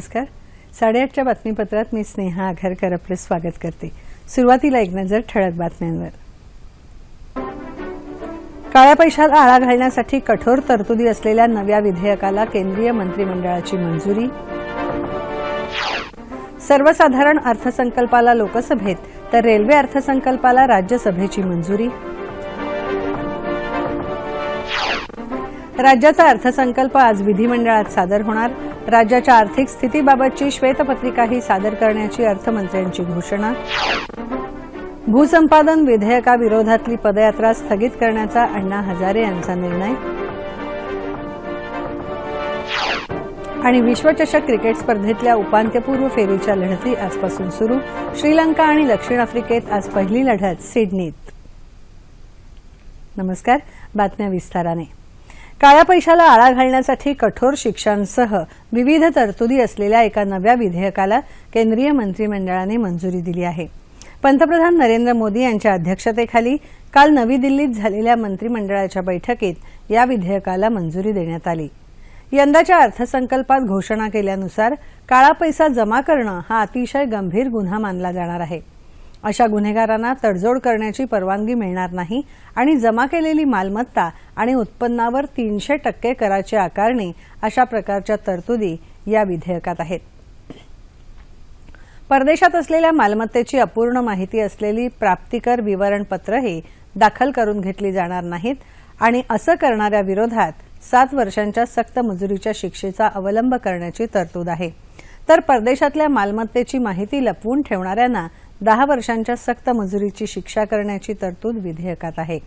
नमस्कार. साडेआठच्या बातमीपत्रात मी स्नेहा आघारकर आपलं स्वागत करते. सुरुवातीला एक नजर ठळक बातम्यांवर. काळ्या पैशाला आळा घालण्यासाठी कठोर तरतुदी असलेल्या नव्या विधेयकाला केंद्रीय मंत्रिमंडळाची मंजुरी. सर्वसाधारण अर्थसंकल्पाला लोकसभेत तर रेल्वे अर्थसंकल्पाला राज्यसभेची मंजुरी. राज्याचा अर्थसंकल्प आज विधिमंडळात सादर होणार. राज्याच्या आर्थिक स्थितीबाबतची श्वेतपत्रिकाही सादर करण्याची अर्थमंत्र्यांची घोषणा. भूसंपादन विधेयकाविरोधातली पदयात्रा स्थगित करण्याचा अण्णा हजारे यांचा निर्णय. आणि विश्वचषक क्रिकेट स्पर्धेतल्या उपांत्यपूर्व फेरीच्या लढती आजपासून सुरू. श्रीलंका आणि दक्षिण आफ्रिकेत आज पहिली लढत सिडनीत. नमस्कार बातम्या विस्ताराने. काळ्या पैशाला आळा घालण्यासाठी कठोर शिक्षांसह विविध तरतुदी असलेल्या एका नव्या विधेयकाला केंद्रीय मंत्रिमंडळाने मंजुरी दिली आहे. पंतप्रधान नरेंद्र मोदी यांच्या अध्यक्षतेखाली काल नवी दिल्लीत झालेल्या मंत्रिमंडळाच्या बैठकीत या विधेयकाला मंजुरी देण्यात आली. यंदाच्या अर्थसंकल्पात घोषणा केल्यानुसार काळा पैसा जमा करणं हा अतिशय गंभीर गुन्हा मानला जाणार आहे. अशा गुन्हेगारांना तडजोड करण्याची परवानगी मिळणार नाही आणि जमा केलेली मालमत्ता आणि उत्पन्नावर तीनशे टक्के कराची आकारणी अशा प्रकारच्या तरतुदी या विधेयकात आहेत. परदेशात असलेल्या मालमत्तेची अपूर्ण माहिती असलेली प्राप्तिकर विवरणपत्रही दाखल करून घेतली जाणार नाहीत आणि असं करणाऱ्या विरोधात सात वर्षांच्या सक्त मजुरीच्या शिक्षेचा अवलंब करण्याची तरतूद आहे. तर परदेशातल्या मालमत्तेची माहिती लपवून ठेवणाऱ्यांना दहा वर्षांच्या सक्त मजुरीची शिक्षा करण्याची तरतूद विधेयकात आहे.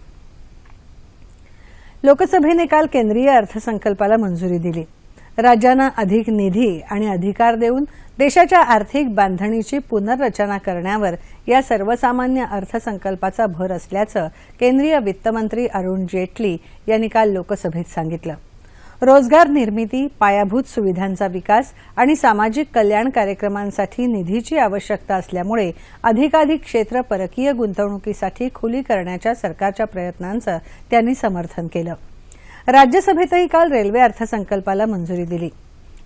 लोकसभेने काल केंद्रीय अर्थसंकल्पाला मंजुरी दिली. राज्यांना अधिक निधी आणि अधिकार देऊन देशाच्या आर्थिक बांधणीची पुनर्रचना करण्यावर या सर्वसामान्य अर्थसंकल्पाचा भर असल्याचं केंद्रीय वित्तमंत्री अरुण जेटली यांनी काल लोकसभेत सांगितलं. रोजगार निर्मिती पायाभूत सुविधांचा विकास आणि सामाजिक कल्याण कार्यक्रमांसाठी निधीची आवश्यकता असल्यामुळे अधिकाधिक क्षेत्र परकीय गुंतवणुकीसाठी खुली करण्याच्या सरकारच्या प्रयत्नांचं त्यांनी समर्थन केलं. राज्यसभेतही काल रेल्वे अर्थसंकल्पाला मंजुरी दिली.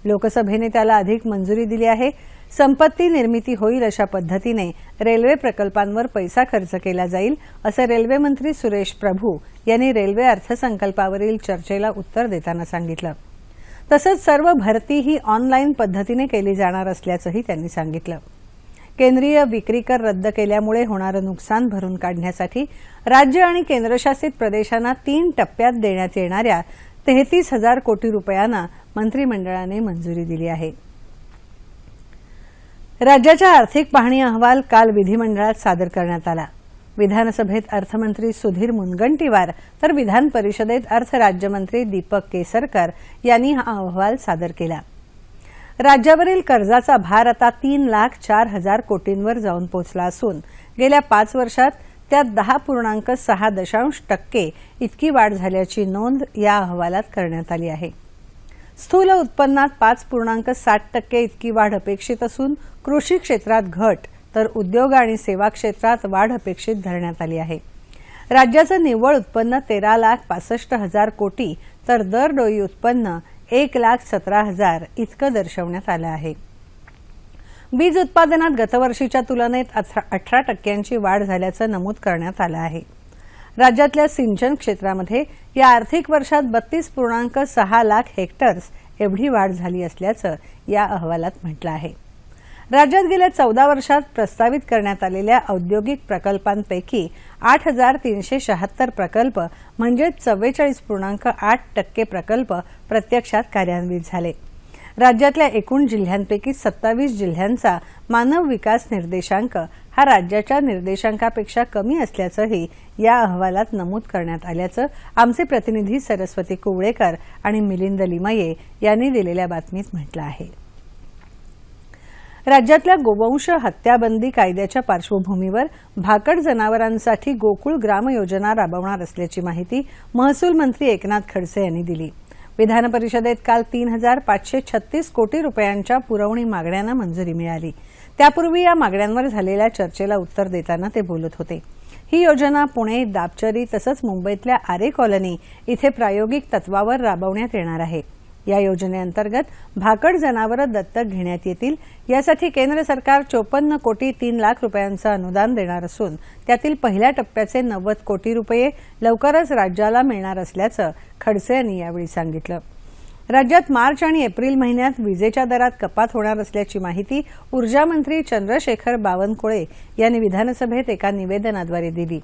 लोकसभेने त्याला अधिक मंजुरी दिली आहे. संपत्ती निर्मिती होईल अशा पद्धतीने रेल्वे प्रकल्पांवर पैसा खर्च केला जाईल असं रेल्वेमंत्री सुरेश प्रभू यांनी रेल्वे अर्थसंकल्पावरील चर्चेला उत्तर देताना सांगितलं. तसंच सर्व भरती ही ऑनलाईन पद्धतीने केली जाणार असल्याचंही त्यांनी सांगितलं. केंद्रीय विक्री कर रद्द केल्यामुळे होणारं नुकसान भरून काढण्यासाठी राज्य आणि केंद्रशासित प्रदेशांना तीन टप्प्यात देण्यात येणाऱ्या तेहतीस हजार कोटी रुपयांना मंत्रिमंडळाने मंजुरी दिली आहे. राज्याच्या आर्थिक पाहणी अहवाल काल विधिमंडळात सादर करण्यात आला. विधानसभेत अर्थमंत्री सुधीर मुनगंटीवार तर विधान परिषदेत अर्थ राज्यमंत्री दीपक केसरकर यांनी हा अहवाल सादर केला. राज्यावरील कर्जाचा भार आता तीन लाख चार हजार कोटींवर जाऊन पोहोचला असून गेल्या पाच वर्षात त्यात दहा पूर्णांक सहा दशांश टक्के इतकी वाढ झाल्याची नोंद या अहवालात करण्यात आली आहे. स्थूल उत्पन्नात पाच पूर्णांक साठ टक्के इतकी वाढ अपेक्षित असून कृषी क्षेत्रात घट तर उद्योग आणि सेवा क्षेत्रात वाढ अपेक्षित धरण्यात आली आहे. राज्याचं निव्वळ उत्पन्न तेरा लाख पासष्ट हजार कोटी तर दरडोई उत्पन्न एक लाख सतरा हजार इतकं दर्शवण्यात आलं आहे. वीज उत्पादनात गतवर्षीच्या तुलनेत अठरा टक्क्यांची वाढ झाल्याचं नमूद करण्यात आलं आहे. राज्यातल्या सिंचन क्षेत्रामध्ये या आर्थिक वर्षात बत्तीस पूर्णांक सहा लाख हेक्टर्स एवढी वाढ झाली असल्याचं या अहवालात म्हटलं आहे. राज्यात गेल्या चौदा वर्षात प्रस्तावित करण्यात आलेल्या औद्योगिक प्रकल्पांपैकी आठ हजार तीनशे शहात्तर प्रकल्प म्हणजे चव्वेचाळीस पूर्णांक आठ टक्के प्रकल्प प्रत्यक्षात कार्यान्वित झाले. राज्यातल्या एकूण जिल्ह्यांपैकी सत्तावीस जिल्ह्यांचा मानव विकास निर्देशांक हा राज्याच्या निर्देशांकापेक्षा कमी असल्याचंही या अहवालात नमूद करण्यात आल्याचं आमचे प्रतिनिधी सरस्वती कुवळेकर आणि मिलिंद लिमये यांनी दिलेल्या बातमीत म्हटलं आहे. राज्यातल्या गोवंश हत्याबंदी कायद्याच्या पार्श्वभूमीवर भाकड जनावरांसाठी गोकुळ ग्राम योजना राबवणार असल्याची माहिती महसूल मंत्री एकनाथ खडसे यांनी दिली. विधान परिषदेत काल तीन हजार पाचशे छत्तीस कोटी रुपयांच्या पुरवणी मागण्यांना मंजुरी मिळाली. त्यापूर्वी या मागण्यांवर झालेल्या चर्चेला उत्तर देताना ते बोलत होते. ही योजना पुणे दापचरी तसंच मुंबईतल्या आरे कॉलनी इथे प्रायोगिक तत्वावर राबवण्यात येणार आहे. या योजनेअंतर्गत भाकड जनावरं दत्तक घेण्यात येतील. यासाठी केंद्र सरकार चोपन्न कोटी तीन लाख रुपयांचं अनुदान देणार असून त्यातील पहिल्या टप्प्याचे नव्वद कोटी रुपये लवकरच राज्याला मिळणार असल्याचं खडसे यांनी यावेळी सांगितलं. राज्यात मार्च आणि एप्रिल महिन्यात विजेच्या दरात कपात होणार असल्याची माहिती ऊर्जा मंत्री चंद्रशेखर बावनकुळे यांनी विधानसभेत एका निवेदनाद्वारे दिली.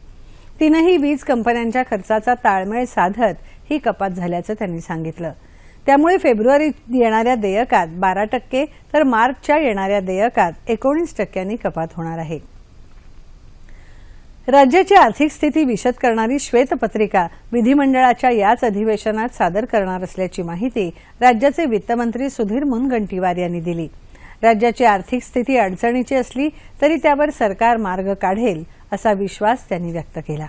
तीनही वीज कंपन्यांच्या खर्चाचा ताळमेळ साधत ही कपात झाल्याचं त्यांनी सांगितलं. त्यामुळे फेब्रुवारीत येणाऱ्या देयकात बारा टक्के तर मार्चच्या येणाऱ्या देयकात एकोणीस टक्क्यांनी कपात होणार आहे. राज्याची आर्थिक स्थिती विशद करणारी श्वेतपत्रिका विधिमंडळाच्या याच अधिवेशनात सादर करणार असल्याची माहिती राज्याचे वित्तमंत्री सुधीर मुनगंटीवार यांनी दिली. राज्याची आर्थिक स्थिती अडचणीची असली तरी त्यावर सरकार मार्ग काढेल असा विश्वास त्यांनी व्यक्त केला.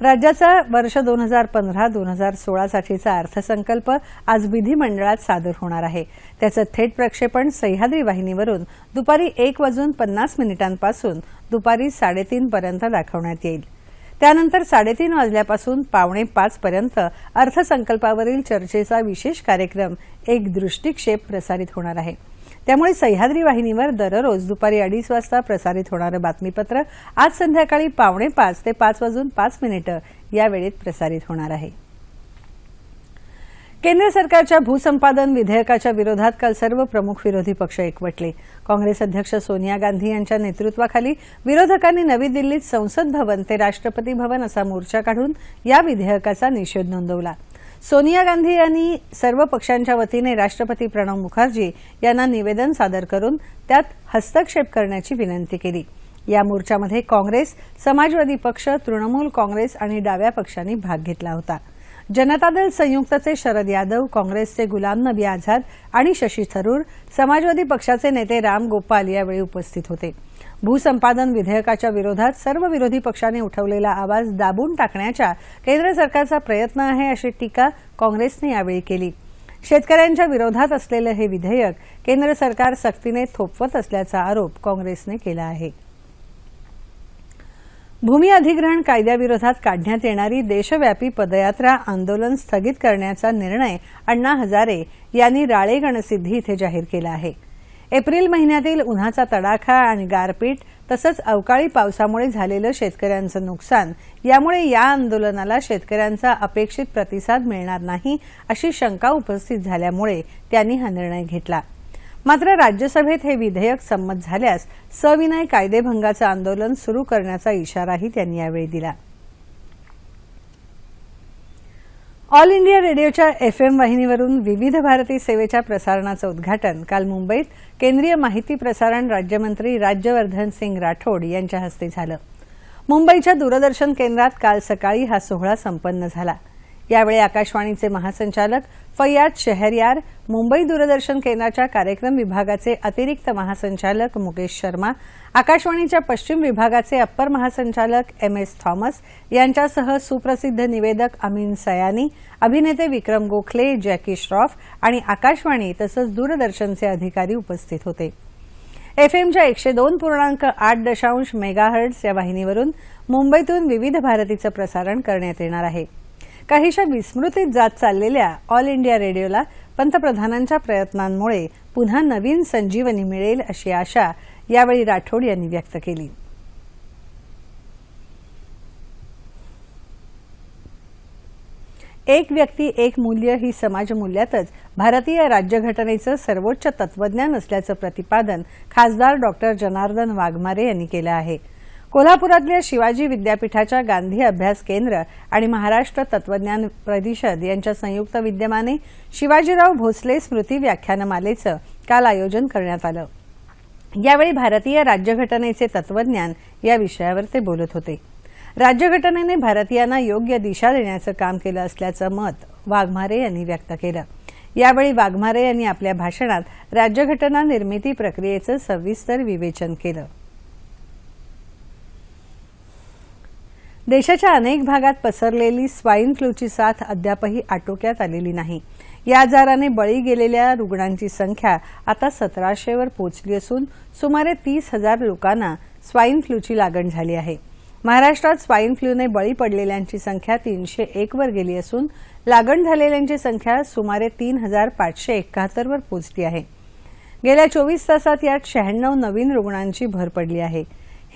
राज्याचा वर्ष दोन हजार पंधरा दोन हजार सोळासाठीचा अर्थसंकल्प आज विधिमंडळात सादर होणार आहे. त्याचं थेट प्रक्षेपण सह्याद्री वाहिनीवरून दुपारी एक वाजून पन्नास मिनिटांपासून दुपारी साडेतीनपर्यंत दाखवण्यात येईल. त्यानंतर साडेतीन वाजल्यापासून पावणे पाचपर्यंत अर्थसंकल्पावरील चर्चेचा विशेष कार्यक्रम एक दृष्टिक्षेप प्रसारित होणार आहे. त्यामुळे सह्याद्री वाहिनीवर दररोज दुपारी अडीच वाजता प्रसारित होणारं बातमीपत्र आज संध्याकाळी पावणे पाच ते पाच वाजून पाच मिनिटं या वेळेत प्रसारित होणार आहे. केंद्र सरकारच्या भूसंपादन विधेयकाच्या विरोधात काल सर्व प्रमुख विरोधी पक्ष एकवटले. काँग्रेस अध्यक्ष सोनिया गांधी यांच्या नेतृत्वाखाली विरोधकांनी नवी दिल्लीत संसद भवन ते राष्ट्रपती भवन असा मोर्चा काढून या विधेयकाचा निषेध नोंदवला. सोनिया गांधी यांनी सर्व पक्षांच्या वतीने राष्ट्रपती प्रणव मुखर्जी यांना निवेदन सादर करून त्यात हस्तक्षेप करण्याची विनंती केली. या मोर्चामध्ये काँग्रेस समाजवादी पक्ष तृणमूल काँग्रेस आणि डाव्या पक्षांनी भाग घेतला होता. जनता दल संयुक्तचे शरद यादव काँग्रेसचे गुलाम नबी आझाद आणि शशी थरूर समाजवादी पक्षाचे नेते राम गोपाल यावेळी उपस्थित होते. भूसंपादन विधेयकाच्या विरोधात सर्व विरोधी पक्षांनी उठवलेला आवाज दाबून टाकण्याच्या केंद्र सरकारचा प्रयत्न आहे अशी टीका काँग्रेसने यावेळी केली. शेतकऱ्यांच्या विरोधात असलेलं हे विधेयक केंद्र सरकार सक्तीने थोपवत असल्याचा आरोप काँग्रेसने केला आहे. भूमी अधिग्रहण कायद्याविरोधात काढण्यात येणारी देशव्यापी पदयात्रा आंदोलन स्थगित करण्याचा निर्णय अण्णा हजारे यांनी राळे गणसिद्धी इथे जाहीर केला आहे. एप्रिल महिन्यातील उन्हाचा तडाखा आणि गारपीट तसंच अवकाळी पावसामुळे झालेलं शेतकऱ्यांचं नुकसान यामुळे या आंदोलनाला शेतकऱ्यांचा अपेक्षित प्रतिसाद मिळणार नाही अशी शंका उपस्थित झाल्यामुळे त्यांनी हा निर्णय घेतला. मात्र राज्यसभेत हे विधेयक संमत झाल्यास सविनय कायदेभंगाचं आंदोलन सुरू करण्याचा इशाराही त्यांनी यावेळी दिला. ऑल इंडिया रेडिओच्या एफ एम वाहिनीवरून विविध भारती सेवेच्या प्रसारणाचं उद्घाटन काल मुंबईत केंद्रीय माहिती प्रसारण राज्यमंत्री राज्यवर्धन सिंग राठोड यांच्या हस्ते झालं. मुंबईच्या दूरदर्शन केंद्रात काल सकाळी हा सोहळा संपन्न झाला. यावेळी आकाशवाणीचे महासंचालक फैयाद शहरयार मुंबई दूरदर्शन केंद्राच्या कार्यक्रम विभागाचे अतिरिक्त महासंचालक मुकेश शर्मा आकाशवाणीच्या पश्चिम विभागाचे अप्पर महासंचालक एम एस थॉमस यांच्यासह सुप्रसिद्ध निवेदक अमीन सयानी अभिनेते विक्रम गोखले जॅकी श्रॉफ आणि आकाशवाणी तसंच दूरदर्शनचे अधिकारी उपस्थित होते. एफएमच्या एकशे दोन पूर्णांक आठ दशांश मेगाहर्ट्स या वाहिनीवरून मुंबईतून विविध भारतीचं प्रसारण करण्यात येणार आहे. काहीशा विस्मृतीत जात चाललेल्या ऑल इंडिया रेडिओला पंतप्रधानांच्या प्रयत्नांमुळे पुन्हा नवीन संजीवनी मिळेल अशी आशा यावेळी राठोड यांनी व्यक्त केली. एक व्यक्ती एक मूल्य ही समाजमूल्यातच भारतीय राज्यघटनेचं सर्वोच्च तत्वज्ञान असल्याचं प्रतिपादन खासदार डॉक्टर जनार्दन वाघमारे यांनी केलं आहे. कोल्हापुरातल्या शिवाजी विद्यापीठाच्या गांधी अभ्यास केंद्र आणि महाराष्ट्र तत्वज्ञान परिषद यांच्या संयुक्त विद्यमाने शिवाजीराव भोसले स्मृती व्याख्यानमालेचं काल आयोजन करण्यात आलं. यावेळी भारतीय राज्यघटनेचे तत्वज्ञान या विषयावर ते बोलत होते. राज्यघटनेने भारतीयांना योग्य दिशा देण्याचं काम केलं असल्याचं मत वाघमारे यांनी व्यक्त केलं. यावेळी वाघमारे यांनी आपल्या भाषणात राज्यघटना निर्मिती प्रक्रियेचं सविस्तर विवेचन केलं. देशाच्या अनेक भागात पसरलेली स्वाईन फ्लूची साथ अद्यापही आटोक्यात आलेली नाही. या आजाराने बळी गेलेल्या रुग्णांची संख्या आता सतराशेवर पोहोचली असून सुमारे तीस हजार लोकांना स्वाईन फ्लूची लागण झाली आहे. महाराष्ट्रात स्वाईन फ्लूने बळी पडलेल्यांची संख्या तीनशे एकवर गेली असून लागण झालेल्यांची संख्या सुमारे तीन हजार पाचशे एकाहत्तरवर पोचली पोहोचली आहे. गेल्या चोवीस तासात यात शहाण्णव नवीन रुग्णांची भर पडली आहे.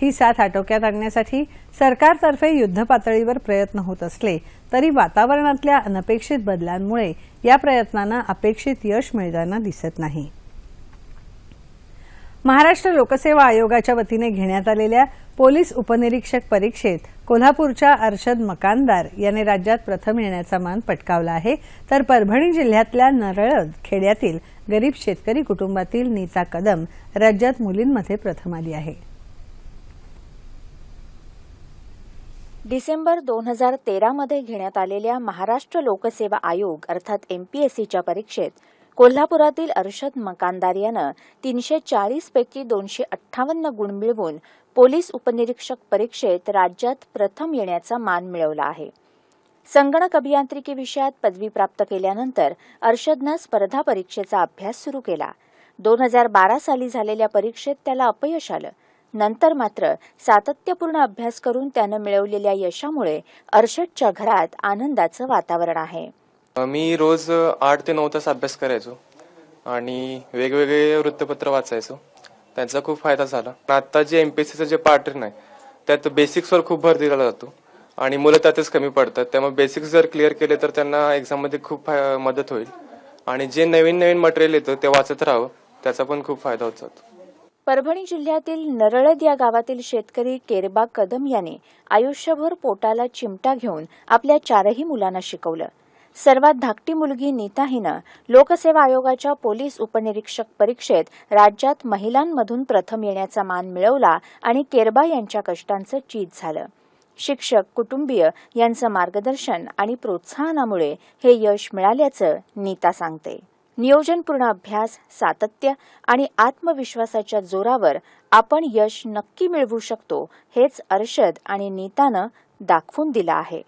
ही साथ आटोक्यात आणण्यासाठी सरकारतर्फे युद्धपातळीवर प्रयत्न होत असले तरी वातावरणातल्या अनपेक्षित बदलांमुळे या प्रयत्नांना अपेक्षित यश मिळताना दिसत नाही. महाराष्ट्र लोकसेवा आयोगाच्या वतीने घेण्यात आलेल्या पोलीस उपनिरीक्षक परीक्षेत कोल्हापूरच्या अर्शद मकानदार याने राज्यात प्रथम येण्याचा मान पटकावला आहे. तर परभणी जिल्ह्यातल्या नरळद खेड्यातील गरीब शेतकरी कुटुंबातील नीता कदम राज्यात मुलींमध्ये प्रथम आली आहे. डिसेंबर दोन हजार तेरामध्ये घेण्यात आलेल्या महाराष्ट्र लोकसेवा आयोग अर्थात एमपीएससीच्या परीक्षेत कोल्हापुरातील अर्षद मकानदार यानं तीनशे चाळीसपैकी दोनशे अठ्ठावन्न गुण मिळवून पोलीस उपनिरीक्षक परीक्षेत राज्यात प्रथम येण्याचा मान मिळवला आहे. संगणक अभियांत्रिकी विषयात पदवी प्राप्त केल्यानंतर अर्षदनं स्पर्धा परीक्षेचा अभ्यास सुरू केला. दोन हजार बारा साली झालेल्या परीक्षेत त्याला अपयश आलं. नंतर मात्र सातत्यपूर्ण अभ्यास करून त्यानं मिळवलेल्या यशामुळे अर्षदच्या घरात आनंदाचं वातावरण आहे. मी रोज आठ ते नऊ तास अभ्यास करायचो आणि वेगवेगळे वृत्तपत्र वाचायचो. त्यांचा खूप फायदा झाला. आता जे एमपीएससीचं जे पॅटर्न आहे त्यात बेसिक्सवर खूप भर दिला जातो आणि मुलं त्यातच कमी पडतात. त्यामुळे बेसिक्स जर क्लिअर केले तर त्यांना एक्झाममध्ये खूप फाय- मदत होईल. आणि जे नवीन नवीन मटेरियल येतं ते वाचत राहावं त्याचा पण खूप फायदा होत जातो. परभणी जिल्ह्यातील नरळद या गावातील शेतकरी केरबा कदम याने आयुष्यभर पोटाला चिमटा घेऊन आपल्या चारही मुलांना शिकवलं. सर्वात धाकटी मुलगी नीता हिनं लोकसेवा आयोगाच्या पोलीस उपनिरीक्षक परीक्षेत राज्यात महिलांमधून प्रथम येण्याचा मान मिळवला आणि केरबा यांच्या कष्टांचं चीज झालं. शिक्षक कुटुंबीय यांचं मार्गदर्शन आणि प्रोत्साहनामुळे हे यश मिळाल्याचं नीता सांगते. नियोजनपूर्ण अभ्यास सातत्य आणि आत्मविश्वासाच्या जोरावर आपण यश नक्की मिळवू शकतो हेच अर्षद आणि नीतानं दाखवून दिलं आहे.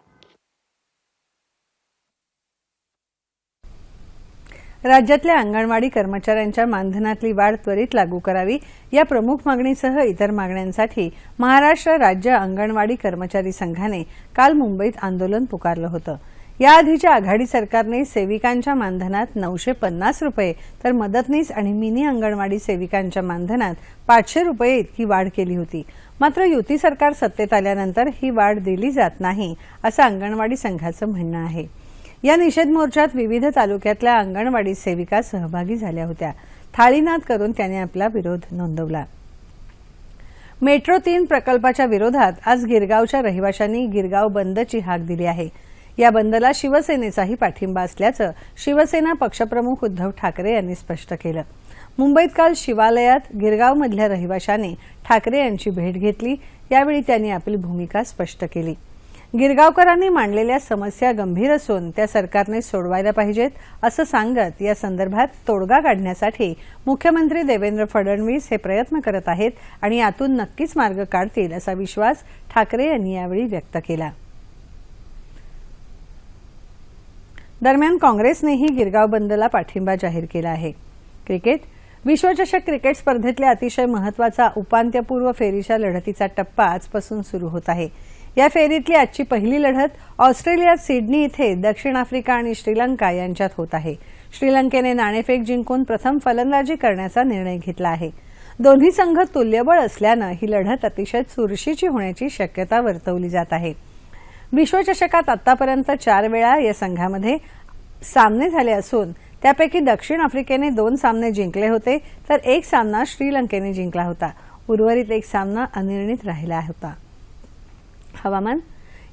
राज्यातल्या अंगणवाडी कर्मचाऱ्यांच्या मानधनातली वाढ त्वरित लागू करावी या प्रमुख मागणीसह इतर मागण्यांसाठी महाराष्ट्र राज्य अंगणवाडी कर्मचारी संघाने काल मुंबईत आंदोलन पुकारलं होतं. याआधीच्या आघाडी सरकारने सेविकांच्या मानधनात नऊशे पन्नास रुपये तर मदतनीस आणि मिनी अंगणवाडी सेविकांच्या मानधनात पाचशे रुपये इतकी वाढ केली होती. मात्र युती सरकार सत्तेत आल्यानंतर ही वाढ दिली जात नाही असं अंगणवाडी संघाचं म्हणणं आहे. या निषेध मोर्चात विविध तालुक्यातल्या अंगणवाडी सेविका सहभागी झाल्या होत्या. थाळीनाद करून त्याने आपला विरोध नोंदवला. मेट्रो तीन प्रकल्पाच्या विरोधात आज गिरगावच्या रहिवाशांनी गिरगाव बंदची हाक दिली आहे. या बंदला शिवसेनेचाही पाठिंबा असल्याचं शिवसेना पक्षप्रमुख उद्धव ठाकरे यांनी स्पष्ट केलं. मुंबईत काल शिवालयात गिरगावमधल्या रहिवाशांनी ठाकरे यांची भेट घेतली. यावेळी त्यांनी आपली भूमिका स्पष्ट केली. गिरगावकरांनी मांडलेल्या समस्या गंभीर असून त्या सरकारने सोडवायला पाहिजेत असं सांगत या संदर्भात तोडगा काढण्यासाठी मुख्यमंत्री देवेंद्र फडणवीस हे प्रयत्न करत आहेत आणि यातून नक्कीच मार्ग काढतील असा विश्वास ठाकरे यांनी यावेळी व्यक्त केला. दरम्यान काँग्रेसनेही गिरगाव बंदला पाठिंबा जाहीर केला आहे. क्रिकेट विश्वचषक क्रिकेट स्पर्धेतल्या अतिशय महत्त्वाचा उपांत्यपूर्व फेरीच्या लढतीचा टप्पा आजपासून सुरू होत आहे. या फेरीतली आजची पहिली लढत ऑस्ट्रेलियात सिडनी इथे दक्षिण आफ्रिका आणि श्रीलंका यांच्यात होत आहे. श्रीलंकेने नाणेफेक जिंकून प्रथम फलंदाजी करण्याचा निर्णय घेतला आहे. दोन्ही संघ तुल्यबळ असल्यानं ही लढत अतिशय चुरशीची होण्याची शक्यता वर्तवली जात आहे. विश्वचषकात आतापर्यंत चार वेळा या संघामध्ये सामने झाले असून त्यापैकी दक्षिण आफ्रिकेने दोन सामने जिंकले होते तर एक सामना श्रीलंकेने जिंकला होता. उर्वरित एक सामना अनिर्णित राहिला होता. हवामान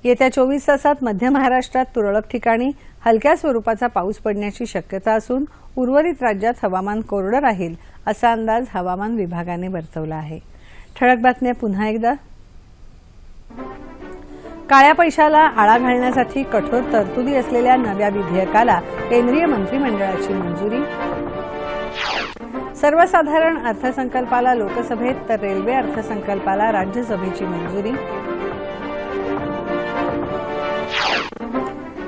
येत्या चोवीस तासात मध्य महाराष्ट्रात तुरळक ठिकाणी हलक्या स्वरूपाचा पाऊस पडण्याची शक्यता असून उर्वरित राज्यात हवामान कोरडं राहील असा अंदाज हवामान विभागाने वर्तवला आहे. ठळक बातम्या पुन्हा एकदा. काळ्या पैशाला आळा घालण्यासाठी कठोर तरतुदी असलेल्या नव्या विधेयकाला केंद्रीय मंत्रिमंडळाची मंजुरी. सर्वसाधारण अर्थसंकल्पाला लोकसभेत तर रेल्वे अर्थसंकल्पाला राज्यसभेची मंजुरी.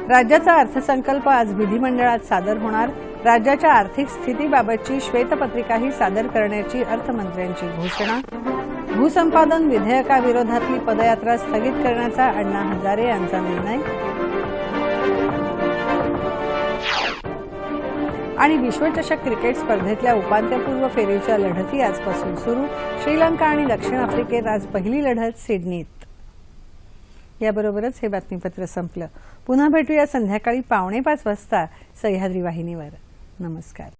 राज्याचा अर्थसंकल्प आज विधिमंडळात सादर होणार. राज्याच्या आर्थिक स्थितीबाबतची श्वेतपत्रिकाही सादर करण्याची अर्थमंत्र्यांची घोषणा. भूसंपादन विधेयकाविरोधातली पदयात्रा स्थगित करण्याचा अण्णा हजारे यांचा निर्णय. आणि विश्वचषक क्रिकेट स्पर्धेतल्या उपांत्यपूर्व फेरीच्या लढती आजपासून सुरू. श्रीलंका आणि दक्षिण आफ्रिकेत आज पहिली लढत सिडनीत. याबरोबरच हे बातमीपत्र संपलं. पुन्हा भेटूया संध्याकाळी पावणे पाच वाजता सह्याद्री वाहिनीवर. नमस्कार.